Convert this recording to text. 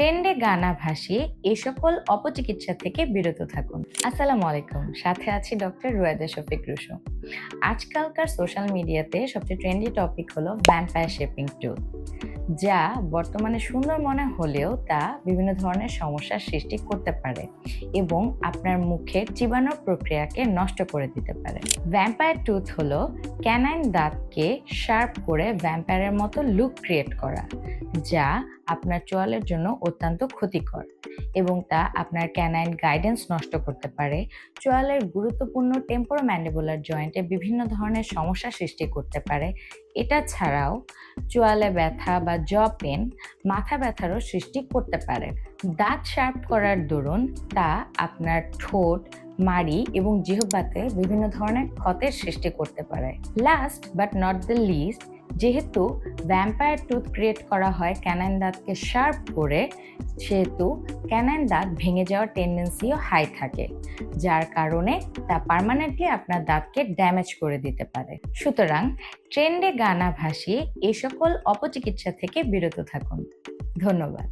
ট্রেন্ডে গানা ভাসিয়ে এ সকল অপচিকিৎসা থেকে বিরত থাকুন। আসসালামু আলাইকুম। সাথে আছি ডক্টর রুয়াদা শফিক রুশো। আজকালকার সোশ্যাল মিডিয়াতে সবচেয়ে ট্রেন্ডি টপিক হলো ভ্যাম্পায়ার শেপিং টুল যা বর্তমানে সুন্দর মনে হলেও তা বিভিন্ন ধরনের সমস্যার সৃষ্টি করতে পারে এবং আপনার মুখের চিবানোর প্রক্রিয়াকে নষ্ট করে দিতে পারে। ভ্যাম্পায়ার টুথ হলো ক্যানাইন দাঁতকে শার্প করে ভ্যাম্পায়ারের মতো লুক ক্রিয়েট করা, যা আপনার চোয়ালের জন্য অত্যন্ত ক্ষতিকর এবং তা আপনার ক্যানাইন গাইডেন্স নষ্ট করতে পারে। চোয়ালের গুরুত্বপূর্ণ টেম্পোরো ম্যান্ডিবুলার জয়েন্টে বিভিন্ন ধরনের সমস্যা সৃষ্টি করতে পারে। এটা ছাড়াও চোয়ালে ব্যথা বা জ পেন মাথা ব্যথারও সৃষ্টি করতে পারে। দাঁত শার্প করার দরুন তা আপনার ঠোঁট, মাড়ি এবং জিহ্বাতে বিভিন্ন ধরনের ক্ষতের সৃষ্টি করতে পারে। Last but not the least যেহেতু ভ্যাম্পায়ার টুথ ক্রিয়েট করা হয় ক্যানাইন দাঁতকে শার্প করে, সেহেতু ক্যানাইন দাঁত ভেঙে যাওয়ার টেন্ডেন্সিও হাই থাকে, যার কারণে তা পারমানেন্টলি আপনার দাঁতকে ড্যামেজ করে দিতে পারে। সুতরাং ট্রেন্ডে গানা ভাসিয়ে এ সকল অপচিকিৎসা থেকে বিরত থাকুন। ধন্যবাদ।